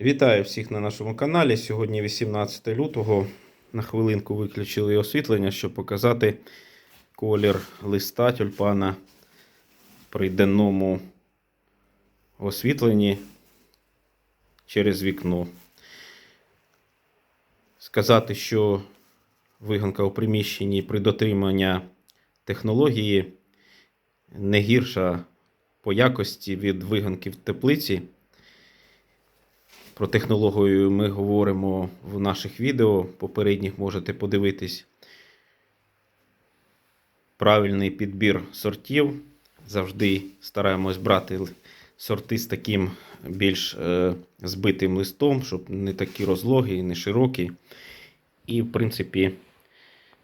Вітаю всіх на нашому каналі. Сьогодні 18 лютого. На хвилинку виключили освітлення, щоб показати колір листа тюльпана при денному освітленні через вікно. Сказати, що виганка у приміщенні при дотриманні технології не гірша по якості від виганки в теплиці. Про технологію ми говоримо в наших відео. Попередніх можете подивитись. Правильний підбір сортів. Завжди стараємось брати сорти з таким більш е, збитим листом, щоб не такі розлогі, не широкі. І, в принципі,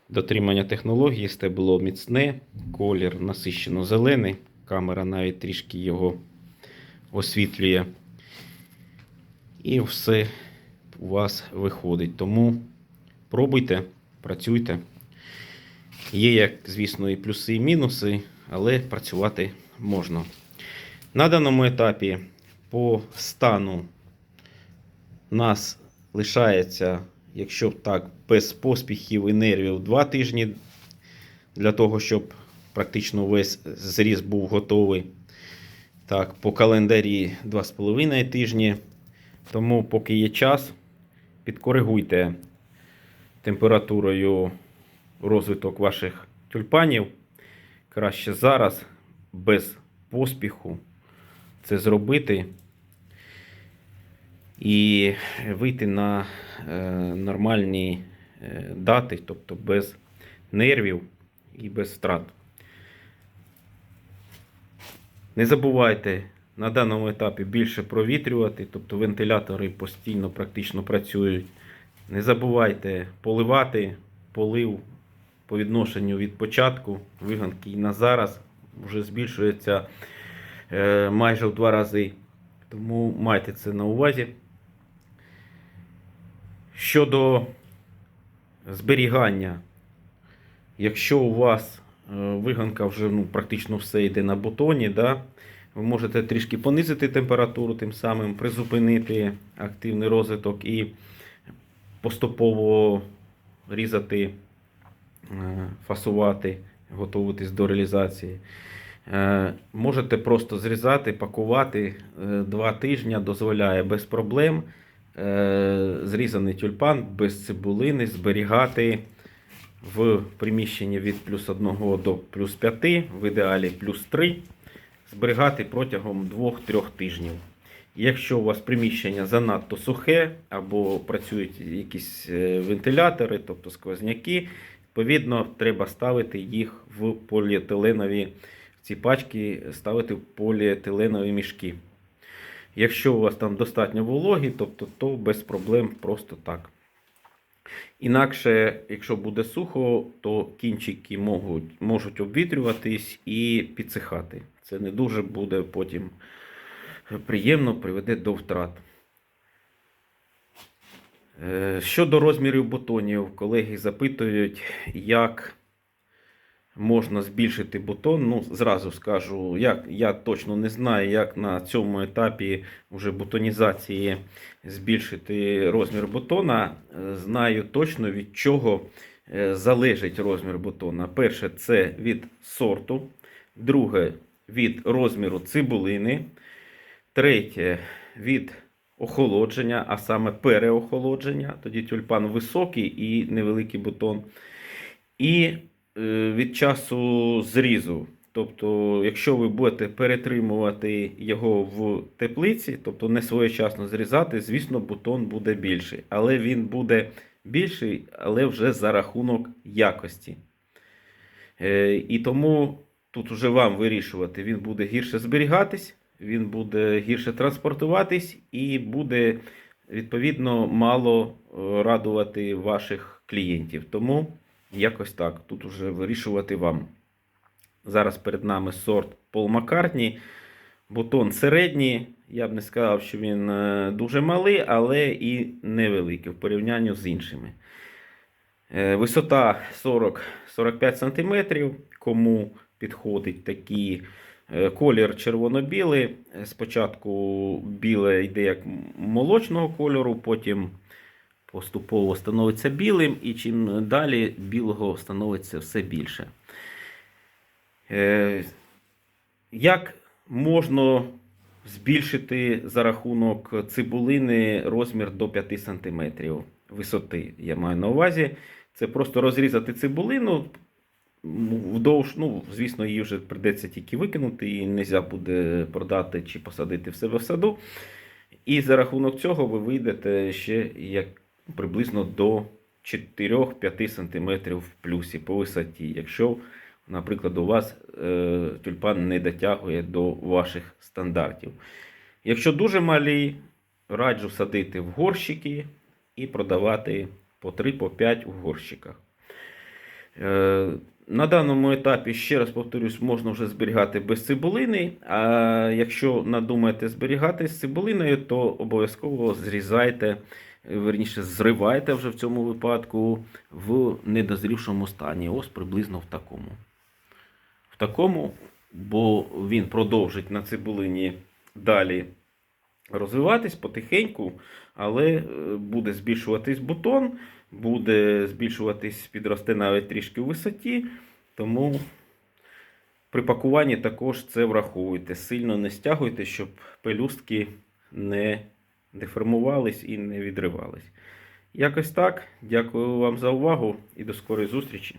дотримання технології стебло міцне, колір насищено зелений. Камера навіть трішки його освітлює. І все у вас виходить. Тому пробуйте, працюйте. Є, як, звісно, і плюси, і мінуси, але працювати можна. На даному етапі по стану нас лишається, якщо так, без поспіхів і нервів 2 тижні для того, щоб практично весь зріз був готовий. Так, по календарі 2,5 тижні. Тому, поки є час, підкоригуйте температурою розвиток ваших тюльпанів. Краще зараз, без поспіху, це зробити і вийти на е, нормальні е, дати, тобто без нервів і без втрат. Не забувайте на даному етапі більше провітрювати, тобто вентилятори постійно практично працюють. Не забувайте поливати полив по відношенню від початку виганки і на зараз вже збільшується е, майже в два рази. Тому майте це на увазі. Щодо зберігання, якщо у вас е, виганка вже ну, практично все йде на бутоні, да, ви можете трішки понизити температуру, тим самим призупинити активний розвиток і поступово різати, е, фасувати, готуватись до реалізації. Е, Можете просто зрізати, пакувати е, два тижні дозволяє без проблем зрізаний тюльпан без цибулини зберігати в приміщенні від плюс 1 до плюс 5, в ідеалі плюс 3 зберігати протягом 2-3 тижнів. Якщо у вас приміщення занадто сухе або працюють якісь е, вентилятори, тобто сквозняки, відповідно, треба ставити їх в поліетиленові ці пачки, ставити в поліетиленові мішки. Якщо у вас там достатньо вологі, тобто, то без проблем просто так. Інакше, якщо буде сухо, то кінчики можуть, можуть обвітрюватись і підсихати. Це не дуже буде потім приємно, приведе до втрат. Е, Щодо розмірів бутонів, колеги запитують, як можна збільшити бутон. Ну, зразу скажу, як, я точно не знаю, як на цьому етапі вже бутонізації збільшити розмір бутона. Е, Знаю точно від чого е, залежить розмір бутона. Перше, це від сорту. Друге, від розміру цибулини. Третє від охолодження, а саме переохолодження. Тоді тюльпан високий і невеликий бутон. І е, від часу зрізу. Тобто, якщо ви будете перетримувати його в теплиці, тобто не своєчасно зрізати, звісно, бутон буде більший. Але він буде більший, але вже за рахунок якості. Е, І тому тут вже вам вирішувати, він буде гірше зберігатись, він буде гірше транспортуватись і буде відповідно мало е, радувати ваших клієнтів. Тому якось так. Тут вже вирішувати вам. Зараз перед нами сорт Пол Маккартні. Бутон середній. Я б не сказав, що він е, дуже малий, але і невеликий в порівнянні з іншими. Е, Висота 40-45 см. Кому підходить такі Е, Колір червоно-білий. Спочатку біле йде як молочного кольору, потім поступово становиться білим, і чим далі білого становиться все більше. Е, Як можна збільшити за рахунок цибулини розмір до 5 см висоти? Я маю на увазі. Це просто розрізати цибулину вдовж, ну, звісно, її вже прийдеться тільки викинути, її не можна буде продати чи посадити в себе в саду. І за рахунок цього ви вийдете ще як приблизно до 4-5 см в плюсі по висоті, якщо, наприклад, у вас е, тюльпан не дотягує до ваших стандартів. Якщо дуже малі, раджу садити в горщики і продавати по 3-5 у горщиках. Е, на даному етапі, ще раз повторюсь, можна вже зберігати без цибулини. А якщо надумаєте зберігати з цибулиною, то обов'язково зрізайте, верніше, зривайте вже в цьому випадку в недозрівшому стані. Ось приблизно в такому. В такому, бо він продовжить на цибулині далі розвиватись потихеньку, але е, буде збільшуватись бутон, буде збільшуватись, підрости навіть трішки в висоті. Тому при пакуванні також це враховуйте. Сильно не стягуйте, щоб пелюстки не деформувались і не відривались. Якось так. Дякую вам за увагу і до скорої зустрічі.